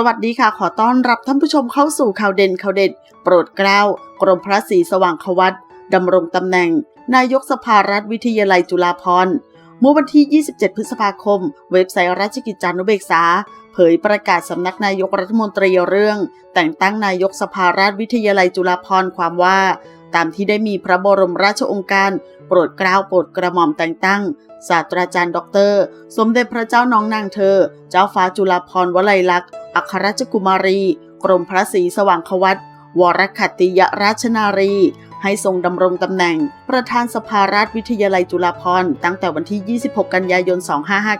สวัสดีค่ะ ขอต้อนรับท่านผู้ชมเข้าสู่ข่าวเด่นข่าวเด็ด โปรดเกล้ากรมพระศรีสว่างควัตดำรงตำแหน่ง นายกสภารัฐวิทยาลัยจุฬาภรณ์เมื่อวันที่ 27 พฤษภาคม เว็บไซต์ราชกิจจานุเบกษา เผยประกาศสำนักนายกรัฐมนตรีเรื่อง แต่งตั้งนายกสภาราชวิทยาลัยจุฬาภรณ์ความว่า ตามที่ได้มีพระบรมราชองค์การ โปรดเกล้าโปรดกระหม่อมแต่งตั้งศาสตราจารย์ด็อกเตอร์ สมเด็จพระเจ้าน้องนางเธอ เจ้าฟ้าจุฬาภรณ์วลัยลักษณ์ อัครราชกุมารี กรมพระศรีสว่างควัตวรคัตติยราชนารี ให้ทรงดำรงตำแหน่ง ประธานสภาราชวิทยาลัยจุฬาภรณ์ตั้งแต่วันที่ 26 กันยายน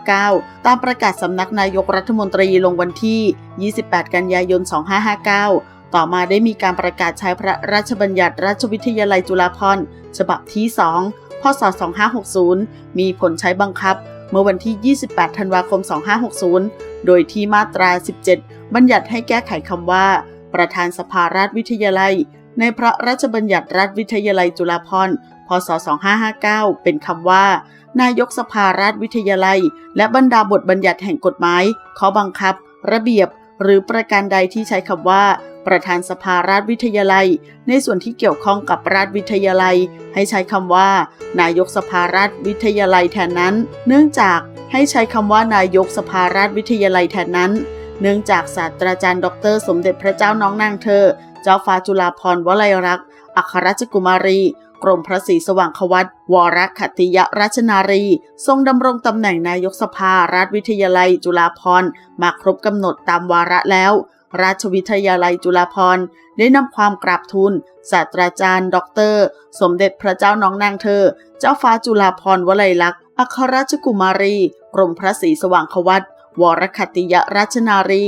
2559 ตามประกาศสำนักนายกรัฐมนตรีลงวันที่ 28 กันยายน 2559 ต่อมาได้มีการประกาศใช้พระราชบัญญัติราชวิทยาลัยจุฬาภรณ์ฉบับที่ 2 พศ 2560 มีผลใช้บังคับ เมื่อวันที่ 28 ธันวาคม 2560 โดยที่มาตรา 17 บัญญัติให้แก้ไขคำว่า ประธานสภาราชวิทยาลัย ในพระราชบัญญัติราชวิทยาลัยจุฬาภรณ์ พศ 2559 เป็นคำว่า นายกสภาราชวิทยาลัย และบรรดาบทบัญญัติแห่งกฎหมายข้อบังคับ ระเบียบ หรือประการใดที่ใช้คำว่า ประธานสภาราชวิทยาลัย ในส่วนที่เกี่ยวข้องกับราชวิทยาลัย ให้ใช้คำว่า นายกสภาราชวิทยาลัยแทนนั้น เนื่องจากให้ใช้คำว่านายกสภาราชวิทยาลัยแทนนั้น เนื่องจากศาสตราจารย์ ดร สมเด็จพระเจ้าน้องนางเธอ เจ้าฟ้าจุฬาภรณ์วลัยรักษ์อัครราชกุมารีกรมพระศรีสว่างควัตวรคตติยราชนารี ทรงดำรงตำแหน่งนายกสภาราชวิทยาลัยจุฬาภรณ์มาครบกำหนดตามวาระแล้ว ราชวิทยาลัยจุฬาภรณ์ได้นำความกราบทูลศาสตราจารย์ดอกเตอรสมเด็จพระเจ้าน้องนางเธอ เจ้าฟ้าจุฬาภรณ์วลัยลักษณ์อัครราชกุมารี กรมพระศรีสว่างควัตวรคัตติยราชนารี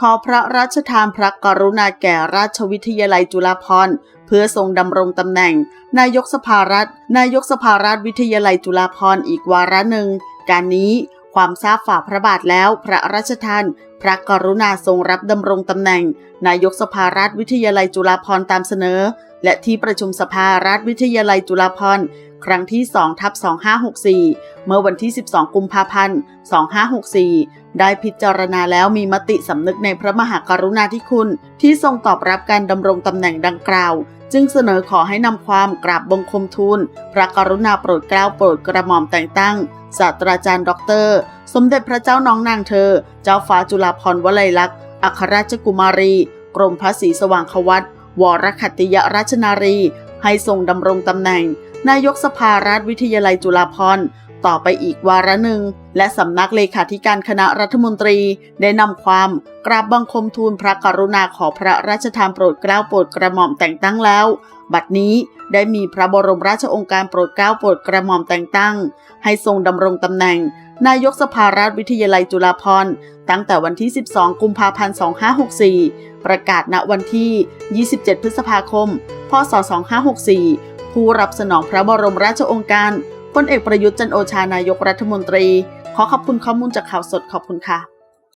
ขอพระราชทานพระกรุณาแก่ราชวิทยาลัยจุฬาภรณ์เพื่อทรงดำรงตำแหน่ง นายกสภารัฐ นายกสภาราชวิทยาลัยจุฬาภรณ์อีกวาระหนึ่ง การนี้ ความทราบฝ่าพระบาทแล้ว พระราชทาน พระกรุณาทรงรับดำรงตำแหน่ง นายกสภาราชวิทยาลัยจุฬาภรณ์ตามเสนอ และที่ประชุมสภาราชวิทยาลัยจุฬาภรณ์ครั้งที่2ทับ2564 เมื่อวันที่ 12 กุมภาพันธ์ 2564 ได้พิจารณาแล้วมีมติสำนึกในพระมหากรุณาธิคุณ ที่ทรงตอบรับการดำรงตำแหน่งดังกล่าว จึงเสนอขอให้นำความกราบบังคมทูล พระกรุณาโปรดเกล้าโปรดกระหม่อมแต่งตั้งศาสตราจารย์ด็อกเตอร์ สมเด็จพระเจ้าน้องนางเธอ เจ้าฟ้าจุฬาภรณ์วลัยลักษณ์อัครราชกุมารี กรมพระศรีสว่างควัตวรคัตติยราชนารี ให้ทรงดำรงตำแหน่ง นายกสภาราชวิทยาลัยจุฬาภรณ์ ต่อไปอีกวาระหนึ่ง และสำนักเลขาธิการคณะรัฐมนตรีได้นำความกราบบังคมทูลพระกรุณาขอพระราชทานโปรดเกล้าโปรดกระหม่อมแต่งตั้งแล้ว บัดนี้ได้มีพระบรมราชองค์การโปรดเกล้าโปรดกระหม่อมแต่งตั้ง ให้ทรงดำรงตำแหน่ง นายกสภาราชวิทยาลัยจุฬาภรณ์ตั้งแต่วันที่ 12 กุมภาพันธ์ 2564 ประกาศณวันที่ 27 พฤษภาคม พศ 2564 ผู้รับสนองพระบรมราชองค์การ พลเอกประยุทธ์จันโอชานายกรัฐมนตรี ขอขอบคุณข้อมูลจากข่าวสดขอบคุณค่ะ